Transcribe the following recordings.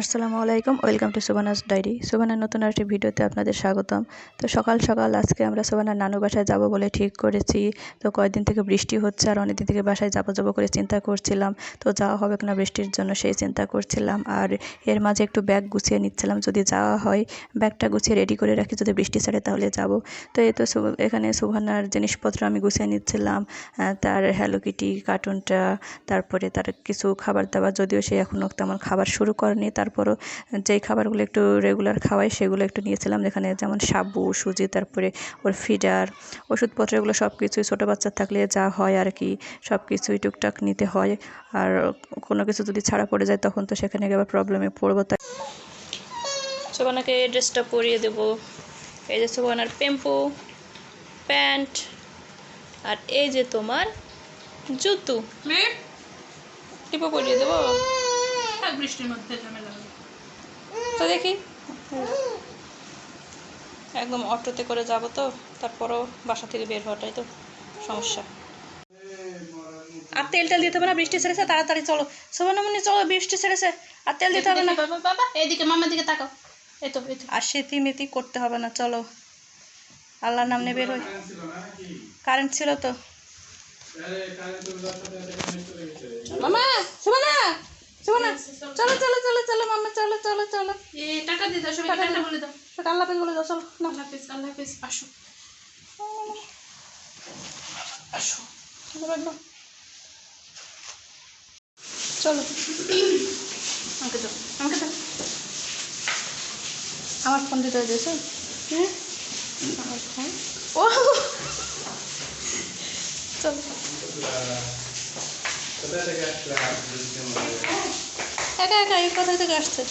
আসসালামু আলাইকুম, welcome to Subana's diary. সুবানার নতুন আরেকটি ভিডিওতে আপনাদের স্বাগতম। তো সকাল সকাল আজকে আমরা সুবানার নানু বাসায় যাব বলে ঠিক করেছি। তো কয়েকদিন থেকে বৃষ্টি হচ্ছে আর অনেকদিন থেকে বাসায় যাব যাব করে চিন্তা করছিলাম। তো যাওয়া হবে কিনা বৃষ্টির জন্য সেই চিন্তা করছিলাম। আর এর মাঝে একটু ব্যাগ গুছিয়ে নিচ্ছিলাম। যদি যাওয়া হয়, ব্যাগটা গুছিয়ে রেডি করে রাখি। যদি বৃষ্টি ছাড়ে তাহলে যাব। তো এই তো এখানে সুবানার জিনিসপত্র আমি গুছিয়ে নিচ্ছিলাম। তার হ্যালো কিটি, কার্টুনটা, তারপরে তার কিছু খাবার দাবার। যদিও সে এখনও তেমন খাবার শুরু করেনি। তারপরও যেই খাবারগুলো একটু রেগুলার খাওয়াই সেগুলো একটু নিয়েছিলাম। যেখানে যেমন সাবু সুজি তারপরে ওর ফিডার ওষুধপত্র এগুলো সব কিছুই ছোটো বাচ্চা থাকলে যা হয় আর কি সব কিছুই টুকটাক নিতে হয়। আর কোনো কিছু যদি ছাড়া পড়ে যায় তখন তো সেখানে গিয়ে আবার প্রবলেমে পড়ব তাই। সোবানাকে এই ড্রেসটা পরিয়ে দেবো। এই যে সোবানার পেম্পু প্যান্ট আর এই যে তোমার জুতো। টিপো পরিয়ে দেবো? বৃষ্টির মধ্যে দেখি। একদম অটোতে করে যাব তো তারপরও বাসা থেকে বের হওয়াটাই তো সমস্যা। আর তেল টেল দিতে হবে না বৃষ্টি ছেড়েছে তাড়াতাড়ি চলো। সোবানামনি চলো বৃষ্টি ছেড়েছে আর তেল দিতে হবে না। বাবা বাবা এইদিকে মামার দিকে তাকাও। এই তো এই তো। আর সেতি মেতি করতে হবে না চলো। আল্লাহর নাম নেবে বের হই। কারেন্ট ছিল তো। মামা সোবানা সোবানা চলো। চলো চলো চলো মামা চলো চলো চলো। এ টাটা দিয়ে দাও সবাইকে টাটা বলে দাও। আল্লাহ পেজ বলে দাও চলো না আল্লাহ হাফিজ আল্লাহ হাফিজ আসো। আসো চলো আমাকে দাও আমাকে দাও। আমার ফোন দিতে হ্যাঁ? আমার ফোন। ও! চলো। একা একা এই কোথা থেকে আসছে?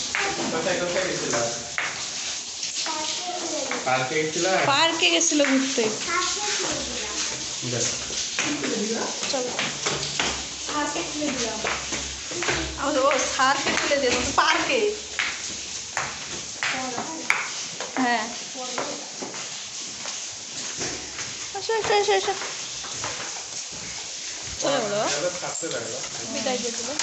পার্কে গেছিল? পার্কে ঘুরতে। চলো। ও সারকে খুলে দিয়ে পার্কে। হ্যাঁ। আসো এসো এসো এসো চলে বলো থাকতে লাগল বিদায় দিয়ে দেবো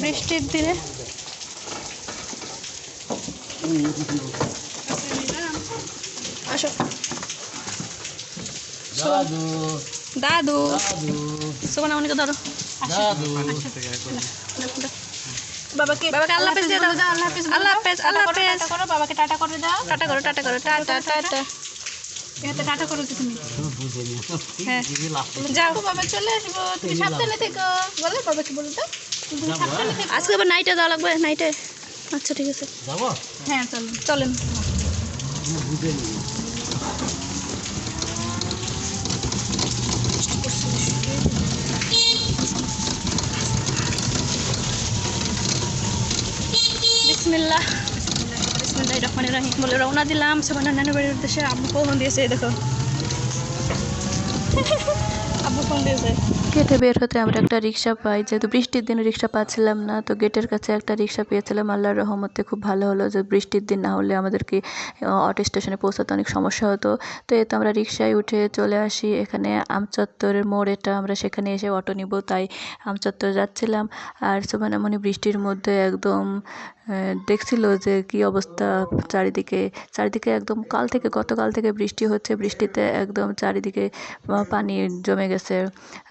বৃষ্টির দিনে আসো। দাদু। দাদু। দাদু। সোমানা ধরো বাবাকে বাবাকে আল্লাহ হাফেজ দিয়ে দাও। আল্লাহ হাফিজ আল্লাহ হাফেজ বাবাকে টাটা করে দাও টাটা করো টাটা করো টাটা টাটা। এতে টাটা করো তো তুমি। হ্যাঁ। যাও বাবা চলে আসব। তুমি সাবধানে থেকো। বলো বাবাকে বলে থেকো। আজকে আবার নাইটে যাওয়া লাগবে? নাইটে আচ্ছা ঠিক আছে। যাব? হ্যাঁ চলো চলেন বুঝে নি বিসমিল্লাহ বিসমিল্লাহ রহমান রাহিম বলে রওনা দিলাম সবাই নানু বাড়ির উদ্দেশ্যে আব্বু ফোন দিয়েছে এই দেখো আব্বু ফোন দিয়েছে গেটে বের হতে আমরা একটা রিক্সা পাই। যেহেতু বৃষ্টির দিনে রিক্সা পাচ্ছিলাম না, তো গেটের কাছে একটা রিক্সা পেয়েছিলাম। আল্লাহর রহমতে খুব ভালো হলো যে বৃষ্টির দিন না হলে আমাদেরকে অটো স্টেশনে পৌঁছাতে অনেক সমস্যা হতো। তো এই তো আমরা রিক্সায় উঠে চলে আসি। এখানে আমচত্বরের মোড় এটা আমরা সেখানে এসে অটো নিব, তাই আমচত্বর যাচ্ছিলাম। আর সুবানামণি বৃষ্টির মধ্যে একদম দেখছিল যে কি অবস্থা চারিদিকে। চারিদিকে একদম কাল থেকে, গতকাল থেকে বৃষ্টি হচ্ছে। বৃষ্টিতে একদম চারিদিকে পানি জমে গেছে।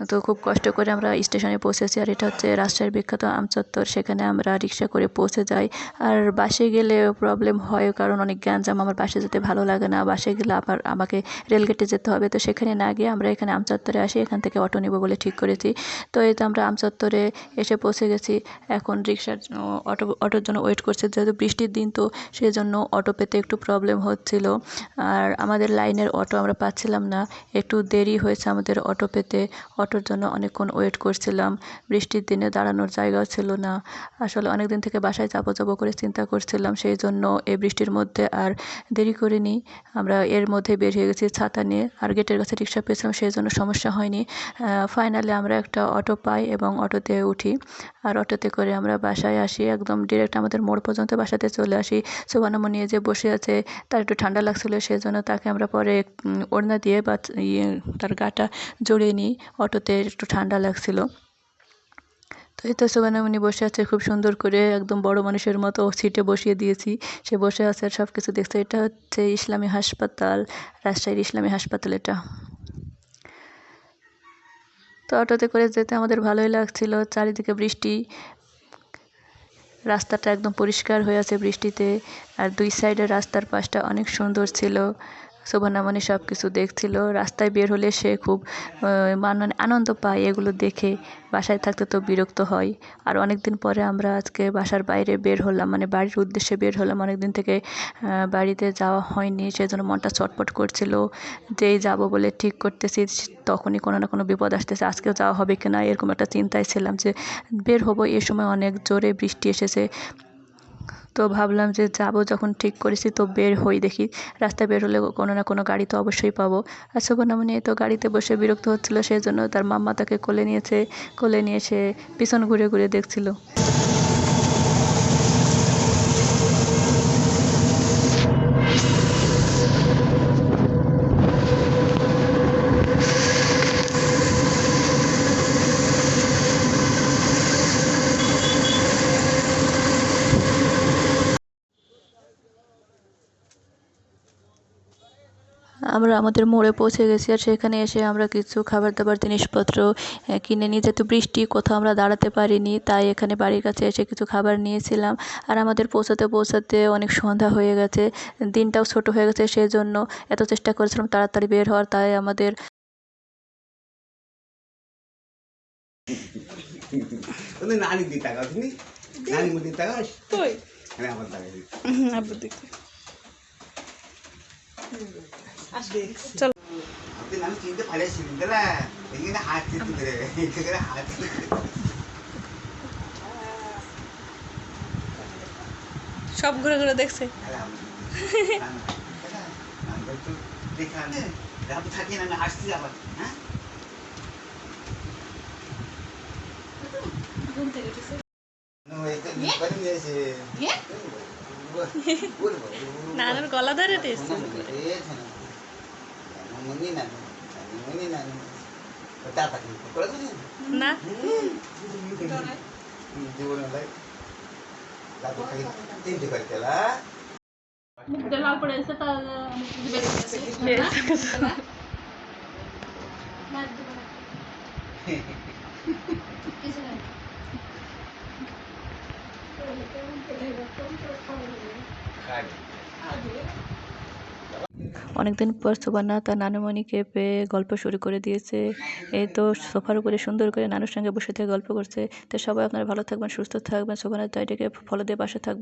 তো খুব কষ্ট করে আমরা স্টেশনে পৌঁছেছি আর এটা হচ্ছে রাজশাহীর বিখ্যাত আমচত্বর। সেখানে আমরা রিক্সা করে পৌঁছে যাই। আর বাসে গেলে প্রবলেম হয় কারণ অনেক গ্যাঞ্জাম, আমার বাসে যেতে ভালো লাগে না। বাসে গেলে আবার আমাকে রেলগেটে যেতে হবে। তো সেখানে না গিয়ে আমরা এখানে আমচত্বরে আসি, এখান থেকে অটো নেব বলে ঠিক করেছি। তো এই তো আমরা আমচত্বরে এসে পৌঁছে গেছি। এখন রিক্সার অটো, অটোর জন্য ওয়েট করছে। যেহেতু বৃষ্টির দিন, তো সেই জন্য অটো পেতে একটু প্রবলেম হচ্ছিল। আর আমাদের লাইনের অটো আমরা পাচ্ছিলাম না। একটু দেরি হয়েছে আমাদের অটো পেতে। অটোর জন্য অনেকক্ষণ ওয়েট করছিলাম। বৃষ্টির দিনে দাঁড়ানোর জায়গাও ছিল না। আসলে অনেক দিন থেকে বাসায় যাব যাব করে চিন্তা করছিলাম, সেই জন্য এই বৃষ্টির মধ্যে আর দেরি করিনি। আমরা এর মধ্যে বের হয়ে গেছি ছাতা নিয়ে, আর গেটের কাছে রিক্সা পেয়েছিলাম, সেই জন্য সমস্যা হয়নি। ফাইনালি আমরা একটা অটো পাই এবং অটোতে উঠি। আর অটোতে করে আমরা বাসায় আসি, একদম ডিরেক্ট আমাদের মোড় পর্যন্ত বাসাতে চলে আসি। সুবানামো নিয়ে যে বসে আছে, তার একটু ঠান্ডা লাগছিল, সেই জন্য তাকে আমরা পরে ওড়না দিয়ে বা ইয়ে তার গাটা জড়িয়ে হয়নি অটোতে একটু ঠান্ডা লাগছিল। তো এই তো সোবানামণি বসে আছে, খুব সুন্দর করে একদম বড় মানুষের মতো সিটে বসিয়ে দিয়েছি। সে বসে আছে আর সব কিছু দেখছে। এটা হচ্ছে ইসলামী হাসপাতাল, রাজশাহীর ইসলামী হাসপাতাল এটা। তো অটোতে করে যেতে আমাদের ভালোই লাগছিল, চারিদিকে বৃষ্টি। রাস্তাটা একদম পরিষ্কার হয়ে আছে বৃষ্টিতে, আর দুই সাইডে রাস্তার পাশটা অনেক সুন্দর ছিল। শোভনামণি সব কিছু দেখছিল। রাস্তায় বের হলে সে খুব মানে আনন্দ পায় এগুলো দেখে। বাসায় থাকতে তো বিরক্ত হয়। আর অনেক দিন পরে আমরা আজকে বাসার বাইরে বের হলাম। মানে বাড়ির উদ্দেশ্যে বের হলাম। অনেক দিন থেকে বাড়িতে যাওয়া হয়নি। সেজন্য মনটা চটপট করছিল যেই যাব বলে ঠিক করতেছি। তখনই কোনো না কোনো বিপদ আসতেছে। আজকেও যাওয়া হবে কি না এরকম একটা চিন্তায় ছিলাম যে বের হব। এ সময় অনেক জোরে বৃষ্টি এসেছে। তো ভাবলাম যে যাব যখন ঠিক করেছি তো বের হই দেখি। রাস্তায় বের হলে কোনো না কোনো গাড়ি তো অবশ্যই পাবো। আর সুবর্ণমণি তো গাড়িতে বসে বিরক্ত হচ্ছিল সেই জন্য তার মাম্মা তাকে কোলে নিয়েছে, কোলে নিয়ে সে পিছন ঘুরে ঘুরে দেখছিল। আমরা আমাদের মোড়ে পৌঁছে গেছি আর সেখানে এসে আমরা কিছু খাবার দাবার জিনিসপত্র কিনে নিয়ে যেহেতু বৃষ্টি কোথাও আমরা দাঁড়াতে পারিনি তাই এখানে বাড়ির কাছে এসে কিছু খাবার নিয়েছিলাম। আর আমাদের পৌঁছাতে পৌঁছাতে অনেক সন্ধ্যা হয়ে গেছে দিনটাও ছোট হয়ে গেছে সেই জন্য এত চেষ্টা করেছিলাম তাড়াতাড়ি বের হওয়ার তাই আমাদের নানি দিয়ে টাকা তুমি নানি মুদি টাকা তুই আমার টাকা দিই চিনতে পারেছিলেন তাহলে এখানে হাত চিনতে করে এখানে হাত চিনতে সব ঘুরে ঘুরে দেখছে থাকি না আমি আসছি আবার হ্যাঁ নানুর গলা ধরে দিস না তিনটে করে তেলা লাল পড়ে গেছে তার অনেকদিন পর সুবর্ণা তার নানুমণিকে পেয়ে গল্প শুরু করে দিয়েছে। এই তো সোফার উপরে সুন্দর করে নানুর সঙ্গে বসে থেকে গল্প করছে। তো সবাই আপনারা ভালো থাকবেন, সুস্থ থাকবেন। সুবর্ণার ডায়েরিকে ফলো দিয়ে পাশে থাকবেন।